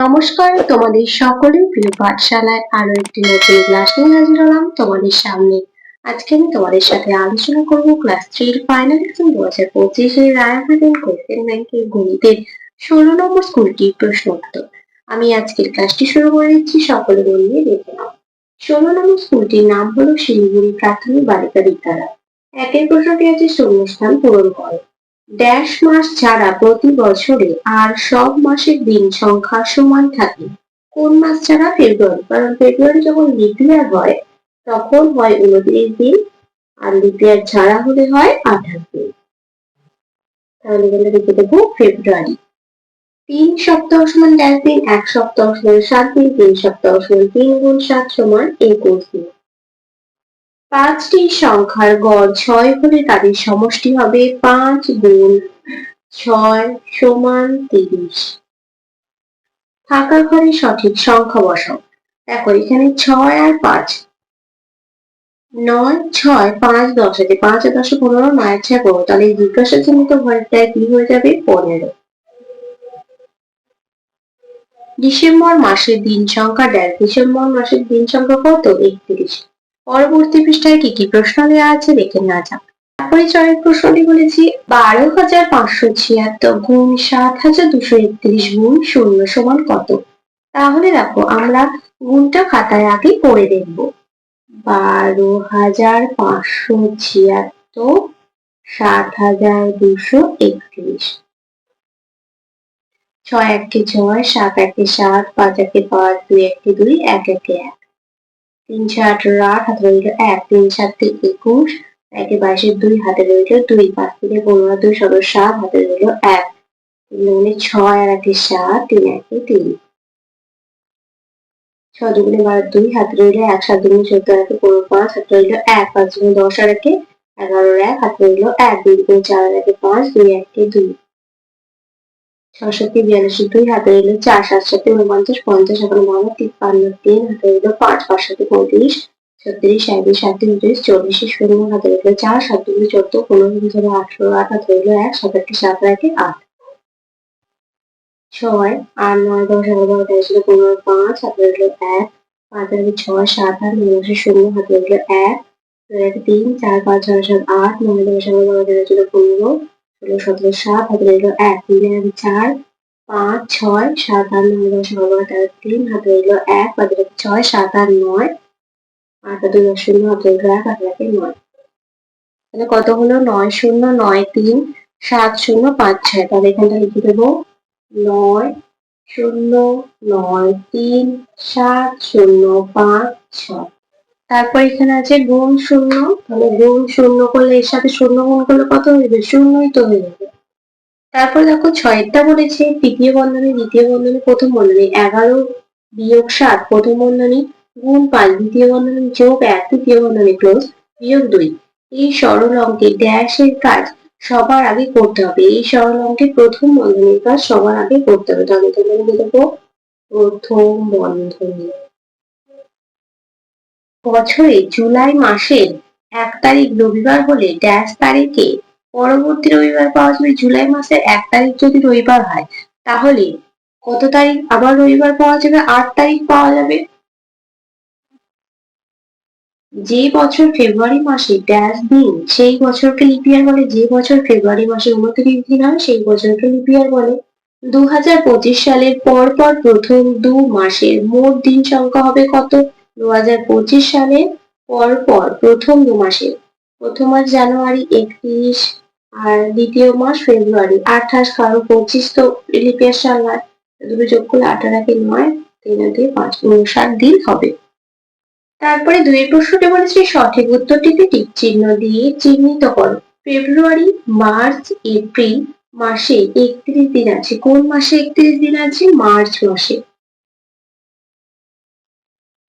নমস্কার, তোমাদের সকলের প্রিয় পাঠশালায় আরও একটি নতুন ক্লাস নিয়ে হাজির হলাম তোমাদের সামনে। আজকে আমি তোমাদের সাথে আলোচনা করব ক্লাস থ্রির ফাইনাল এক্সাম দু হাজার পঁচিশে রায়াভাদিন কোয়েশ্চেন ব্যাংকের গণিতের ষোলো নম্বর স্কুলটির প্রশ্ন উত্তর। আমি আজকের ক্লাসটি শুরু করে দিচ্ছি, সকলে দিয়ে দেখে নাও। ষোলো নম্বর স্কুলটির নাম হলো শিলিগুড়ি প্রাথমিক বালিকা বিদ্যালয়। একের প্রশ্নটি আছে শূন্যস্থান পূরণ করো। ড্যাশ মাস ছাড়া প্রতি বছরে আর সব মাসের দিন সংখ্যা সমান থাকে। কোন মাস ছাড়া? ফেব্রুয়ারি। কারণ ফেব্রুয়ারি যখন লিপ ইয়ার হয়, তখন হয় উনত্রিশ দিন আর লিপ ইয়ার ছাড়া হলে হয় আঠাশ দিন। তাহলে এখানে লিখে দেবো ফেব্রুয়ারি। তিন সপ্তাহ সমান ড্যাশ দিন, এক সপ্তাহ সমান সাত দিন, তিন সপ্তাহ সমান তিন গুণ সাত সমান একুশ দিন। পাঁচটি সংখ্যার গড় ছয় হলে তাদের সমষ্টি হবে পাঁচ গুণ ছয় সমান তিরিশ। ফাঁকা ঘরে সঠিক সংখ্যা বসাও। দেখো, এখানে ছয় আর পাঁচ। নয়, ছয়, পাঁচ, দশ আছে পাঁচ আর দশে, পনেরো, নয়, ছয়, পনেরো। তাহলে জিজ্ঞাসা চিহ্নিত ঘরটায় কি হয়ে যাবে? পনেরো। ডিসেম্বর মাসের দিন সংখ্যা ড্যাশ ডিসেম্বর মাসের দিন সংখ্যা কত? একত্রিশ। পরবর্তী পৃষ্ঠায় কি কি প্রশ্ন দেওয়া আছে দেখে নেওয়া যাক। তারপরে চয়ের প্রশ্নটি বলেছি, বারো হাজার পাঁচশো ছিয়াত্তর গুণ সাত হাজার দুশো একত্রিশ গুণ শূন্য সমান কত? তাহলে দেখো, আমরা গুণটা খাতায় আগে পড়ে দেখব। বারো হাজার পাঁচশো ছিয়াত্তর সাত হাজার দুশো একত্রিশ। ছয় একে ছয়, সাত একে সাত, পাঁচ একে পাঁচ, দুই একটি দুই, এক একে এক। তিন ছয় আঠারো আট হাতে রইল এক, তিন সাতে একুশ, একে বাইশের দুই হাতে রইল দুই, পাঁচ থেকে পনেরো, দুই সদর সাত, হাতে রইল এক, তিন দুগুণে ছয় আর একে সাত, তিন একে তিন। ছয় দুগুণে বারো দুই, হাতে রইল এক, সাত দুগুণে চোদ্দ আর একে পনেরো, পাঁচ, হাতে রইল এক, পাঁচ দুগুণে দশ আর একে এগারোর এক, হাতে রইল এক, দুই দুগুণে চার আর একে পাঁচ, দুই একে দুই। ছষট্টি বিয়াল্লিশ দুই হাতে রইল চার সাত সাথে উনপঞ্চাশ, পঞ্চাশ, একান্ন তিপ্পান্ন, তিন, হাতে রইল পাঁচ পাঁচ পঁয়ত্রিশ, ছত্রিশ সাঁত্রিশ সাতত্রিশ উনত্রিশ, চল্লিশ শূন্য হাতে রইল চার, সাত, দুই, চোদ্দ, পনেরো হিসাবে আঠারো, আট, হাতে রইল এক সাত আটকে সাত একে আট। ছয়, আট, নয়, দশ, এগারো, বারো, তেরো ছিল পনেরো, পাঁচ, হাতে রইল এক, পাঁচ, হাতে ছয়, সাত, আট, নয় শূন্য হাতে রইল এক তিন, চার, পাঁচ, ছয়, সাত, আট, নয়, দশ, এগারো, বারো, তেরো ছিল পনেরো ষোলো সতেরো সাত হাতে রইল এক তিন এক চার পাঁচ ছয় সাত আট নয় দশ এগারো তেরো তিন হাতে রইল এক হাতে রইল ছয় সাত আট নয় আট দুই দশ শূন্য হাতে রইল এক হাতে রাখে নয় তাহলে কত হলো নয় শূন্য নয় তিন, সাত শূন্য পাঁচ ছয়। তাহলে এখানটা লিখে দেবো। নয় শূন্য নয় তিন, সাত শূন্য পাঁচ ছয়। তারপর এখানে আছে গুণ শূন্য। তাহলে গুণ শূন্য করলে এর সাথে শূন্য গুণ করলে কত হয়ে শূন্যই তো হয়ে যাবে। তারপর দেখো ছয়টা বলেছে, তৃতীয় বন্ধনী, দ্বিতীয় বন্ধনী, প্রথম বন্ধনী, এগারো বিয়োগ সাত, প্রথম বন্ধনী গুণ পাঁচ, দ্বিতীয় বন্ধনী যোগ এক, তৃতীয় বন্ধনী ক্লোজ বিয়োগ দুই। এই সরল অঙ্কে ড্যাশের কাজ সবার আগে করতে হবে। এই সরল অঙ্কে প্রথম বন্ধনীর কাজ সবার আগে করতে হবে। তাহলে তোমরা দেবো প্রথম বন্ধনী। বছরে জুলাই মাসের এক তারিখ রবিবার হলে ড্যাশ তারিখে পরবর্তী রবিবার পাওয়া যাবে। জুলাই মাসের এক তারিখ যদি রবিবার হয়, তাহলে কত তারিখ? আবার রবিবার পাওয়া যাবে, আট তারিখ পাওয়া যাবে। যে বছর ফেব্রুয়ারি মাসে ড্যাশ দিন, সেই বছরকে লিপিয়ার বলে। যে বছর ফেব্রুয়ারি মাসে উনত্রিশ দিন হয়, সেই বছরকে লিপিয়ার বলে। দু সালের পর পর প্রথম দু মাসের মোট দিন সংখ্যা হবে কত? দু হাজার পঁচিশ সালে পর পর প্রথম দু মাসে। প্রথম মাস জানুয়ারি একত্রিশ আর দ্বিতীয় মাস ফেব্রুয়ারি। আঠাশ কারও পঁচিশ তো লিপিয়ার সাল দুটো যোগ আঠারো একে নয়, তিন দিয়ে পাঁচ উনষাট দিন হবে। তারপরে দুই প্রশ্নটি বলেছে, সঠিক উত্তরটিতে টিক চিহ্ন দিয়ে চিহ্নিত করো। ফেব্রুয়ারি, মার্চ, এপ্রিল মাসে একত্রিশ দিন আছে। কোন মাসে একত্রিশ দিন আছে? মার্চ মাসে।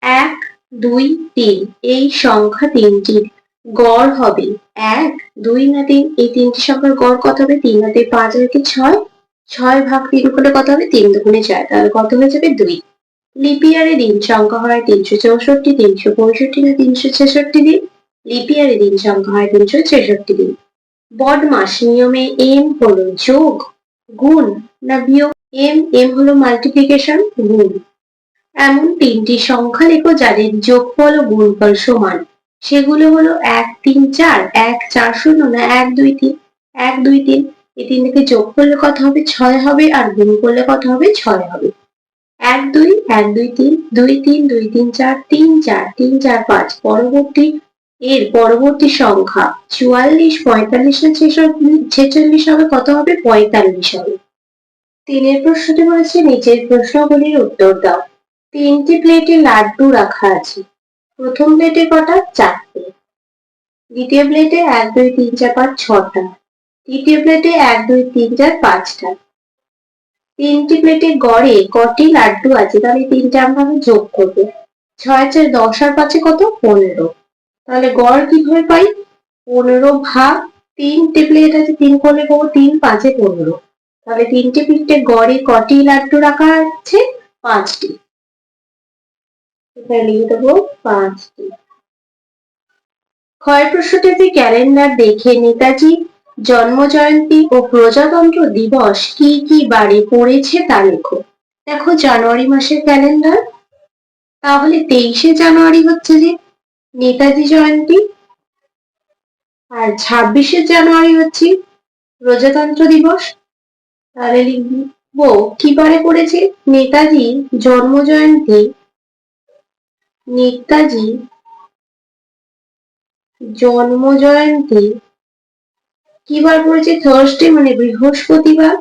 এক, দুই, তিন। এই সংখ্যা তিনটির গড় হবে এক, দুই না তিন। এই তিনটি সংখ্যার গড় কত হবে? তিন হাতে পাঁচ হাতে ছয়। ছয় ভাগ তিন করলে কত হবে? তিন দুগুণে চার। তাহলে কত হয়ে যাবে? দুই। লিপিয়ারে দিন সংখ্যা হয় তিনশো চৌষট্টি, তিনশো পঁয়ষট্টি না তিনশো ছেষট্টি দিন? লিপিয়ারে দিন সংখ্যা হয় তিনশো ছেষট্টি দিন। বড মাস নিয়মে এম হলো যোগ, গুণ না বিয়োগ? এম এম হলো মাল্টিপ্লিকেশন গুণ। এমন তিনটি সংখ্যা লেখো যাদের যোগফল ও গুণফল সমান। সেগুলো হলো এক তিন চার, এক চার শূন্য না এক দুই তিন। এক দুই তিন, এই তিন থেকে যোগ করলে কত হবে? ছয় হবে আর গুণ করলে কত হবে? ছয় হবে। এক দুই এক দুই তিন দুই তিন দুই তিন চার তিন চার তিন চার পাঁচ। পরবর্তী, এর পরবর্তী সংখ্যা চুয়াল্লিশ, পঁয়তাল্লিশ না ছেচল্লিশ হবে কত হবে? পঁয়তাল্লিশ হবে। তিনের প্রশ্নটি বলেছে, নিচের প্রশ্নগুলির উত্তর দাও। তিনটি প্লেটে লাড্ডু রাখা আছে। প্রথম প্লেটে কটা? চারটে। দ্বিতীয় প্লেটে এক, দুই, তিন, চার, পাঁচ, ছটা। তৃতীয় প্লেটে এক, দুই, তিন, চার, পাঁচটা। তিনটি প্লেটে গড়ে কটি লাড্ডু আছে? তাহলে তিনটা আমরা যোগ করব। ছয়, চার, দশ আর পাঁচে কত? পনেরো। তাহলে গড় কীভাবে পাই? পনেরো ভাগ তিনটে প্লেট আছে, তিন করলে পাবো তিন, পাঁচে পনেরো। তাহলে তিনটে প্লেটে গড়ে কটি লাড্ডু রাখা আছে? পাঁচটি। এখানে ক্যালেন্ডার দেখে নেতাজি জন্ম জয়ন্তী ও প্রজাতন্ত্র দিবস কি কি বারে পড়েছে তা লেখো। দেখো জানুয়ারি মাসের ক্যালেন্ডার। তাহলে তেইশে জানুয়ারি হচ্ছে যে নেতাজি জয়ন্তী, আর ছাব্বিশে জানুয়ারি হচ্ছে প্রজাতন্ত্র দিবস। তাহলে লিখব, কি বারে পড়েছে? নেতাজি জন্ম জয়ন্তী নেতাজি জন্ম জয়ন্তী। কি বার পড়েছে থার্সডে মানে বৃহস্পতিবার?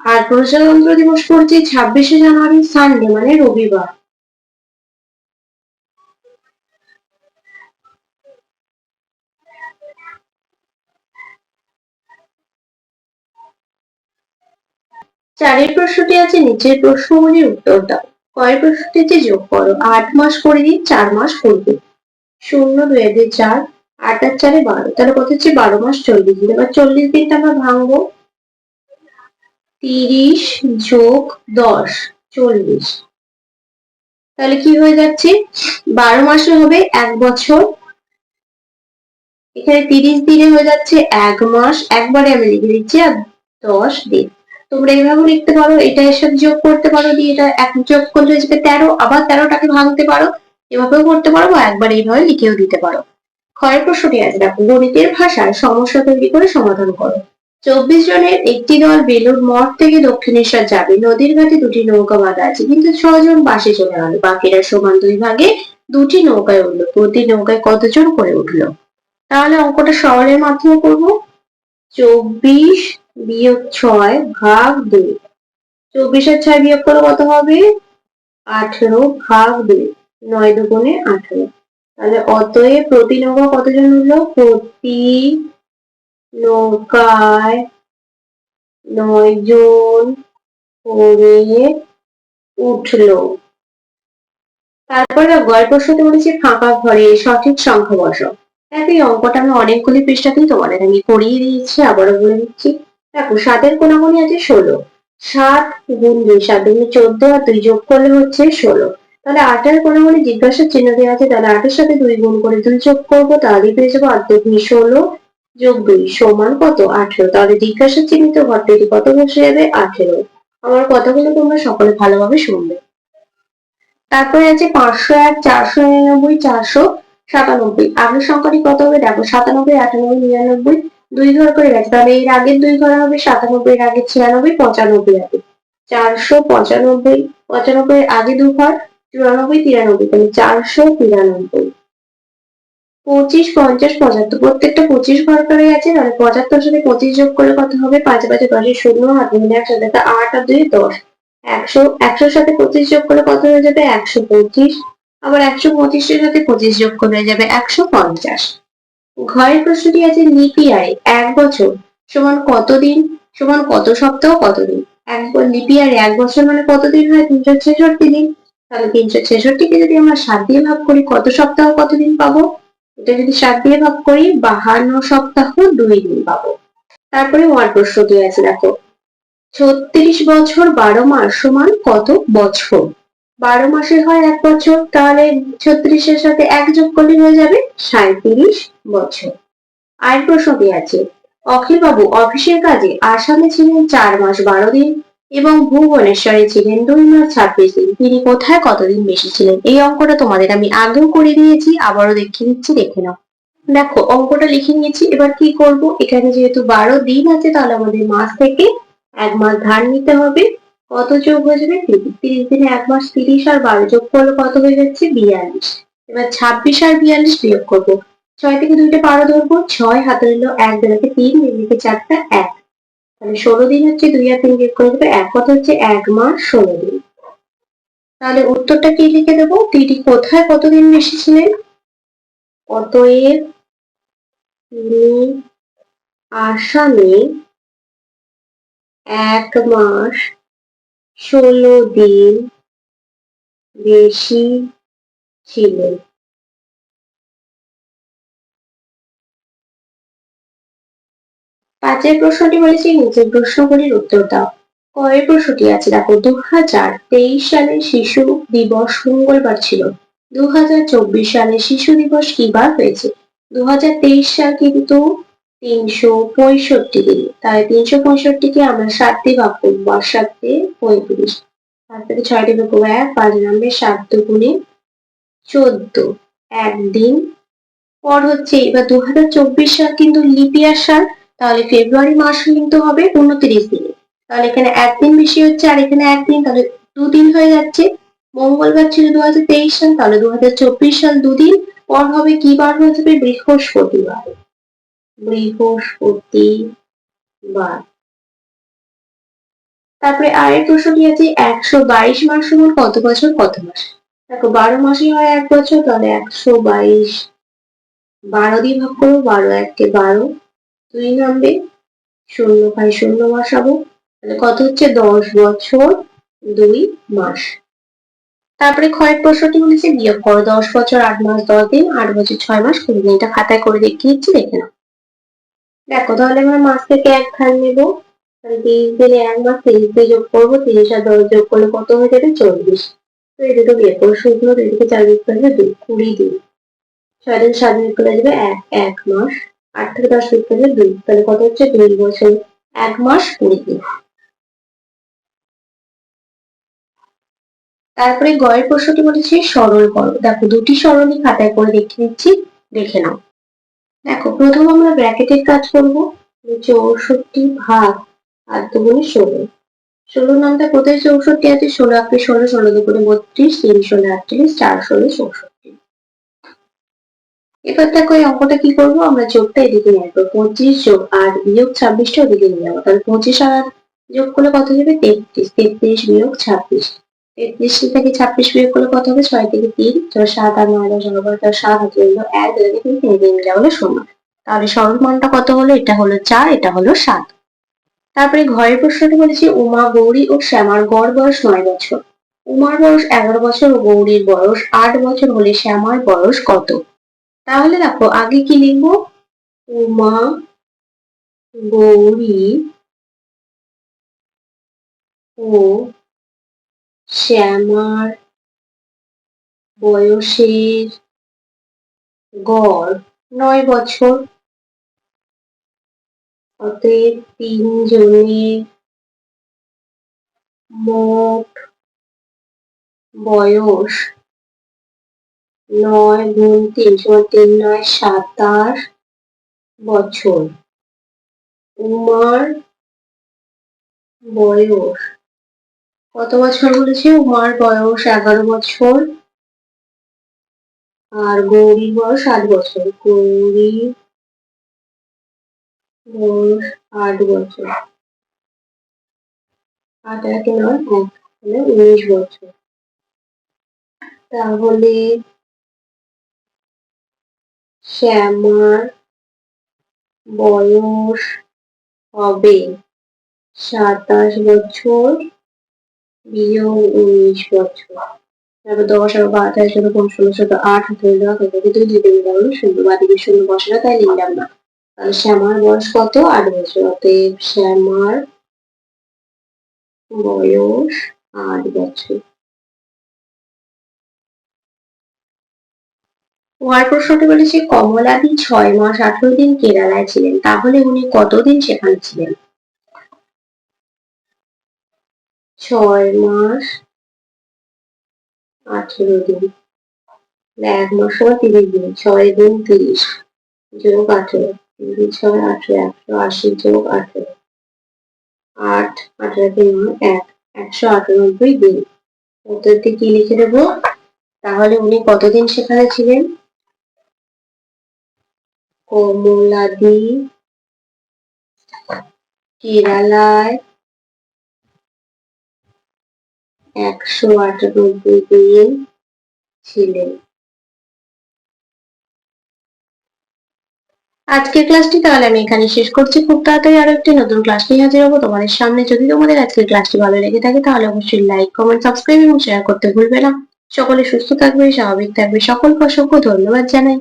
আর প্রজাতন্ত্র দিবস পড়ছে ছাব্বিশে জানুয়ারি সানডে মানে রবিবার। চারের প্রশ্নটি আছে, নিচের প্রশ্নগুলির উত্তর দাও। কয় প্রশ্নটি যে যোগ করো। আট মাস করে দিন, চার মাস করবে শূন্য, দুই দুই চার, আট আর চারে বারো। তাহলে কত হচ্ছে? বারো মাস চল্লিশ দিন। এবার চল্লিশ দিনটা আমরা ভাঙবো। তিরিশ যোগ দশ, চল্লিশ। তাহলে কি হয়ে যাচ্ছে? বারো মাসে হবে এক বছর। এখানে তিরিশ দিনে হয়ে যাচ্ছে এক মাস। একবারে আমি লিখে দিচ্ছি, আর দশ দিন। তোমরা এইভাবে লিখতে পারো, এটা এর সাথে যোগ করতে পারো, দিয়ে এটা এক যোগ করলে যাবে তেরো, আবার তেরোটাকে ভাঙতে পারো, এভাবেও করতে পারো বা একবার এইভাবে লিখেও দিতে পারো। ক্ষয়ের প্রশ্নটি আছে, দেখো, গণিতের ভাষায় সমস্যা তৈরি করে সমাধান করো। চব্বিশ জনের একটি দল বেলুর মঠ থেকে দক্ষিণেশ্বর যাবে, নদীর ঘাটে দুটি নৌকা বাঁধা আছে, কিন্তু ছজন বাসে চলে গেল, বাকিরা সমান দুই ভাগে দুটি নৌকায় উঠল, প্রতি নৌকায় কতজন করে উঠল? তাহলে অঙ্কটা সরলের মাধ্যমে করব। চব্বিশ বিয়োগ ছয় ভাগ দুই। চব্বিশের ছয় বিয়োগ করলে কত হবে? আঠেরো ভাগ দুই। নয় দুগুণে আঠেরো। তাহলে অতএব প্রতি নৌকা কতজন হলো প্রতি নৌকায় নয় জন করে উঠল। তারপরে গল্পের সাথে বলেছি ফাঁকা ঘরে সঠিক সংখ্যা বসো দেখো এই অঙ্কটা আমি অনেকগুলি পৃষ্ঠাতেই তোমাদের আমি করিয়ে দিয়েছি, আবারও বলে দিচ্ছি। দেখো, সাতের কোনাগুনি আছে ষোলো। সাত গুণ দুই, সাত দুই চোদ্দ আর দুই যোগ করলে হচ্ছে ষোলো। তাহলে আটের কোনাগুনি জিজ্ঞাসার চিহ্ন দেওয়া আছে, তাহলে আটের সাথে দুই গুণ করে দুই যোগ করব, তাহলে পেয়ে যাব আট দুই, ষোলো যোগ দুই সমান কত? আঠেরো। তাহলে জিজ্ঞাসা চিহ্নিত ঘরটি কত বসে যাবে? আঠেরো। আমার কথাগুলো তোমরা সকলে ভালোভাবে শুনবে। তারপরে আছে পাঁচশো এক, চারশো নিরানব্বই, চারশো সাতানব্বই। আগের সংখ্যাটি কত হবে? দেখো, সাতানব্বই, আটানব্বই, নিরানব্বই দুই ঘর করে গেছে। তাহলে এর আগের দুই ঘর হবে সাতানব্বই, এর আগে ছিয়ানব্বই, পঁচানব্বই হবে চারশো পঁচানব্বই পঁচানব্বই আগে দু ঘর, চুরানব্বই, তিরানব্বই, তাহলে চারশো তিরানব্বই। পঁচিশ, পঞ্চাশ, পঁচাত্তর, প্রত্যেকটা পঁচিশ ঘর করে গেছে, তাহলে পঁচাত্তর সাথে পঁচিশ যোগ করে কত হবে? পাঁচ পাঁচে দশের শূন্য হাত মিলে একসাথে আট আর দুই দশ। একশো, একশোর সাথে পঁচিশ যোগ করে কত হয়ে যাবে? একশো পঁচিশ। আবার একশো পঁচিশের সাথে পঁচিশ যোগ হয়ে যাবে একশো পঞ্চাশ। ঘরের প্রশ্নটি আছে লিপি আয় এক বছর। সমান কতদিন? সমান কত সপ্তাহ? কতদিন? এক আয় এক বছর মানে কতদিন হয়? তিনশো ছেষট্টি দিন। তাহলে তিনশো ছেষট্টিকে যদি আমরা সাত দিয়ে ভাগ করি, কত সপ্তাহ, কতদিন পাবো? এটা যদি সাত দিয়ে ভাগ করি, বাহান্ন সপ্তাহ, দুই দিন পাবো। তারপরে ওয়ার প্রশ্নটি আছে, দেখো। ছত্রিশ বছর বারো মাস সমান কত বছর? বারো মাসে হয় এক বছর, তাহলে ছত্রিশের সাথে এক যোগ করলে হয়ে যাবে সাঁত্রিশ বছর। আর প্রশ্নটি আছে? অখিলবাবু অফিসের কাজে আসামে ছিলেন চার মাস বারো দিন এবং ভুবনেশ্বরে ছিলেন দুই মাস ছাব্বিশ দিন। তিনি কোথায় কতদিন বেশি ছিলেন? এই অঙ্কটা তোমাদের আমি আগেও করে দিয়েছি, আবারও দেখিয়ে দিচ্ছি, দেখে নাও। দেখো, অঙ্কটা লিখে নিয়েছি, এবার কি করব? এখানে যেহেতু বারো দিন আছে, তাহলে আমাদের মাস থেকে এক মাস ধার নিতে হবে। কত যোগ হয়ে যাবে তিরিশ তিরিশ দিনে এক মাস তিরিশ আর বারো, যোগ করলে কত হয়ে যাচ্ছে? বিয়াল্লিশ। এবার ছাব্বিশ আর বিয়াল্লিশ বিয়োগ করব। ছয় থেকে দুইটা বারো ধরবো। ছয় হাতে রইল এক, দুটাকে তিন, এদিকে চারটা এক। তাহলে ষোলো দিন হচ্ছে দুই আর তিন বিয়োগ করে দেবে এক। কথা হচ্ছে? এক মাস ষোলো দিন। তাহলে উত্তরটা কি লিখে দেবো? তিনি কোথায় কতদিন বেশি ছিলেন অতএব তিনি আসামে এক মাস ষোলো দিন বেশি ছিল। পাঁচের প্রশ্নটি বলেছি, নিচের প্রশ্নগুলির উত্তর দাও। কয়ের প্রশ্নটি আছে, দেখো দু হাজার তেইশ সালে শিশু দিবস মঙ্গলবার ছিল। দু হাজার চব্বিশ সালে শিশু দিবস কি বার হয়েছে? দু হাজার তেইশ সাল কিন্তু তিনশো পঁয়ষট্টি দিন। তাই তিনশো পঁয়ষট্টিকে আমরা সাত দিয়ে ভাগ করব, আর সাত দিয়ে পঁয়ত্রিশ। সাত থেকে ছয় দিয়ে ভাগ এক, পাঁচ নামবে সাত দুগুণে চোদ্দ। একদিন পর হচ্ছে এবার দু হাজার চব্বিশ সাল কিন্তু লিপিয়ার সাল, তাহলে ফেব্রুয়ারি মাস কিন্তু হবে উনত্রিশ দিনে। তাহলে এখানে একদিন বেশি হচ্ছে, আর এখানে একদিন তাহলে দুদিন হয়ে যাচ্ছে। মঙ্গলবার ছিল দু হাজার তেইশ সাল, তাহলে দু হাজার চব্বিশ সাল দুদিন। পর হবে কি বার হয়ে যাবে? বৃহস্পতিবার। বৃহস্পতিবার তারপরে আরেক প্রশ্নটি আছে? একশো বাইশ মাস সমান কত বছর? কত মাস? দেখো, বারো মাসই হয় এক বছর, তাহলে একশো বাইশ বারো দিয়ে ভাগ করব বারো এককে বারো, দুই নামবে, শূন্য পাই শূন্য মাস বসাবো তাহলে কত হচ্ছে? দশ বছর, দুই মাস। তারপরে ক্ষয়ের প্রশ্নটি বলেছে? বিয়োগ করো, দশ বছর, আট মাস, দশ দিন, আট বছর, ছয় মাস, কুড়ি দিন। এটা খাতায় করে দেখিয়েছি, দেখে নাও। দেখো, তাহলে আমরা মাস থেকে এক ধান নেব তিরিশ দিনে এক মাস, তিরিশ দিয়ে যোগ করব, তিরিশ আর দশ যোগ করলে কত হয়ে যাবে? চল্লিশ। তো এই দুটো বিয়োগ করো শুকনো এদিকে চার বিয়োগ করলে দুই, কুড়ি দিন। ছয় দিন, সাত বিয়োগ করে যাবে এক এক মাস। আট থেকে দশ বিয়োগ করলে দুই, তাহলে কত হচ্ছে? দুই বছর। এক মাস, কুড়ি দিন। তারপরে গয়ের প্রশ্নটি বলেছে সরল করো দেখো, দুটি সরলই খাতায় করে দেখে নিচ্ছি দেখে নাও। দেখো, প্রথম আমরা ব্র্যাকেটের কাজ করব চৌষট্টি ভাগ আর দুগুণে ষোলো। ষোলো নামটা কোথায় চৌষট্টি আছে? ষোলো আপনি ষোলো ষোলো দুগুণে বত্রিশ, তিন ষোলো আটত্রিশ চার ষোলো চৌষট্টি। এবার দেখো, এই অঙ্কটা কি করব? আমরা যোগটা এদিকে নিয়ে আসব। পঁচিশ যোগ আর বিয়োগ ছাব্বিশটা ওদিকে নিয়ে যাব। তাহলে পঁচিশ আর যোগ করলে কত যাবে? তেত্রিশ। তেত্রিশ বিয়োগ ছাব্বিশ। তেত্রিশ থেকে ছাব্বিশ বিয়োগ করলে কত হবে, ছয় থেকে তিন। ছয় সাত আর নয়, দশ এগারো তার সাত হাতে হলো এক, দুই, তিন তিন তিন মিলে হলো শূন্য। তাহলে সরল মানটা কত হলো? এটা হলো চার, এটা হলো সাত। তারপরে ঘরের প্রশ্নটা বলেছি, উমা, গৌরী ও শ্যামার গড় বয়স নয় বছর। উমার বয়স এগারো বছর ও গৌরীর বয়স আট বছর হলে শ্যামার বয়স কত? তাহলে দেখো, আগে কি লিখব? উমা, গৌরী ও শ্যামার বয়সের গড় নয় বছর। অতএব তিনজনের মোট বয়স নয় গুণ তিন সমান তিন নয় সাতাশ বছর। উমার বয়স কত বছর বলেছে? উমার বয়স এগারো বছর। আর গৌরী বয়স আট বছর। গৌরী বয়স আট বছর। আট এক নয়, এক উনিশ বছর। তাহলে শ্যামার বয়স হবে সাতাশ বছর। বিয়োগ উনিশ বছর তারপর দশ আর বারো তেরো চোদ্দ পনেরো সতেরো আট হাতে দেওয়া হয়ে যাবে দুই দিকে মিলে হলো শূন্য বাদিকে শূন্য বসে না তাই লিখলাম না তাহলে শ্যামার বয়স কত আট বছর অতএব শ্যামার বয়স আট বছর ওয়ার প্রশ্নটি বলেছে কমলাদি ছয় মাস আঠারো দিন কেরালায় ছিলেন। তাহলে উনি কতদিন সেখানে ছিলেন? ছয় মাস আঠেরো দিন। এক মাস সময় তিরিশ দিন, ছয় দিন তিরিশ যোগ আঠেরো। তিরিশ ছয়, আঠেরো একশো আশি যোগ আঠেরো। আট, আঠেরো তিন এক, একশো আটানব্বই দিন। উত্তরটি কি লিখে দেবো? তাহলে উনি কতদিন সেখানে ছিলেন? কমলাদি, কেরালায় একশো আটানব্বই দিন ছিলেন। আজকের ক্লাসটি তাহলে আমি এখানে শেষ করছি। খুব তাড়াতাড়ি আরও একটি নতুন ক্লাস নিয়ে হাজির হব। তোমাদের সামনে যদি তোমাদের আজকের ক্লাসটি ভালো লেগে থাকে, তাহলে অবশ্যই লাইক কমেন্ট সাবস্ক্রাইব এবং শেয়ার করতে ভুলবে না। সকলে সুস্থ থাকবে, স্বাভাবিক থাকবে। সকলকে অসংখ্য ধন্যবাদ জানাই।